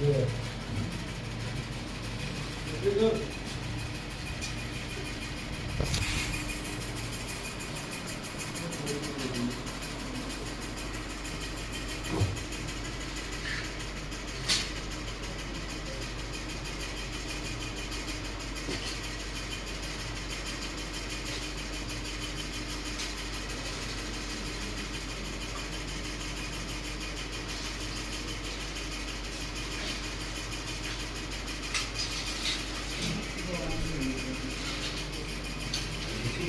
Yeah. You're good.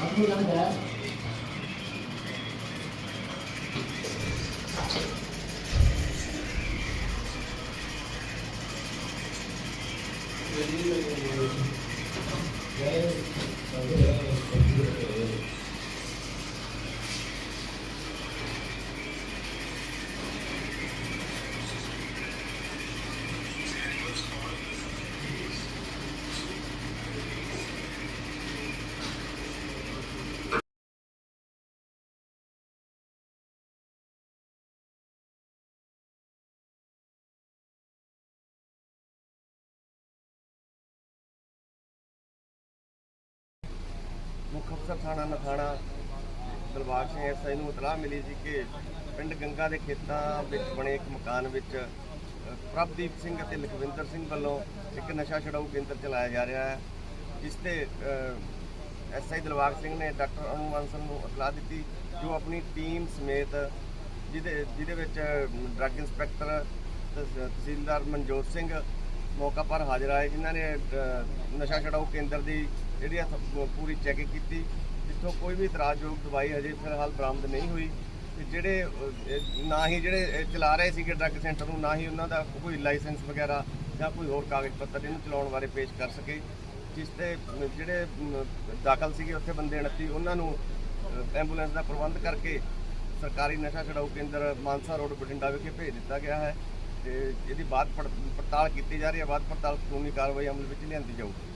拿出两点。对对对对对。ਮੁੱਖ ਅਫਸਰ ਥਾਣਾ Nathana Dalbagh Singh SI ਨੂੰ ਇਤਲਾਹ ਮਿਲੀ ਸੀ ਕਿ ਪਿੰਡ ਗੰਗਾ ਦੇ ਖੇਤਾਂ ਵਿੱਚ ਬਣੇ ਇੱਕ ਮਕਾਨ ਵਿੱਚ ਪ੍ਰਭਦੀਪ ਸਿੰਘ ਅਤੇ ਲਖਵਿੰਦਰ ਸਿੰਘ ਵੱਲੋਂ ਇੱਕ ਨਸ਼ਾ ਛਡਾਊ ਕੇਂਦਰ ਚਲਾਇਆ ਜਾ ਰਿਹਾ ਹੈ, ਜਿਸ ਤੇ ਐਸਆਈ ਦਿਲਬਾਗ ਸਿੰਘ ਨੇ ਡਾਕਟਰ ਅਨੂ ਬਾਂਸਲ ਨੂੰ ਇਤਲਾਹ ਦਿੱਤੀ, ਜੋ ਆਪਣੀ ਟੀਮ ਸਮੇਤ ਜਿਹਦੇ ਜਿਹਦੇ ਵਿੱਚ ਡਰੱਗ ਇੰਸਪੈਕਟਰ ਤਹਿਸੀਲਦਾਰ ਮਨਜੋਤ ਸਿੰਘ ਮੌਕਾ ਪਰ ਹਾਜ਼ਰ ਆਏ। ਜਿਨ੍ਹਾਂ ਨੇ ਨਸ਼ਾ ਛਡਾਊ ਕੇਂਦਰ ਦੀ ਜਿਹੜੀ ਆ ਪੂਰੀ ਚੈਕਿੰਗ ਕੀਤੀ। ਜਿੱਥੋਂ ਕੋਈ ਵੀ ਇਤਰਾਜ਼ਯੋਗ ਦਵਾਈ ਹਜੇ ਫਿਲਹਾਲ ਬਰਾਮਦ ਨਹੀਂ ਹੋਈ। ਤੇ ਜਿਹੜੇ ਨਾ ਹੀ ਜਿਹੜੇ ਚਲਾ ਰਹੇ ਸੀਗੇ ਡਰੱਗ ਸੈਂਟਰ ਨੂੰ, ਨਾ ਹੀ ਉਹਨਾਂ ਦਾ ਕੋਈ ਲਾਇਸੈਂਸ ਵਗੈਰਾ ਜਾਂ ਕੋਈ ਹੋਰ ਕਾਗਜ਼ ਪੱਤਰ ਇਹਨੂੰ ਚਲਾਉਣ ਬਾਰੇ ਪੇਸ਼ ਕਰ ਸਕੇ। ਜਿਸ ਤੇ ਜਿਹੜੇ ਦਾਖਲ ਸੀਗੇ ਉੱਥੇ ਬੰਦੇ 29 ਉਹਨਾਂ ਨੂੰ ਐਂਬੂਲੈਂਸ ਦਾ ਪ੍ਰਬੰਧ ਕਰਕੇ ਸਰਕਾਰੀ ਨਸ਼ਾ ਛਡਾਊ ਕੇਂਦਰ ਮਾਨਸਾ ਰੋਡ, ਬਠਿੰਡਾ ਵਿਖੇ ਭੇਜ ਦਿੱਤਾ ਗਿਆ ਹੈ। ਤੇ ਇਹਦੀ ਬਾਅਦ ਪੜਤਾਲ ਕੀਤੀ ਜਾ ਰਹੀ ਹੈ, ਬਾਅਦ ਪੜਤਾਲ ਕਾਨੂੰਨੀ ਕਾਰਵਾਈ ਅਮਲ ਵਿੱਚ ਲਿਆਂਦੀ ਜਾਊਗੀ।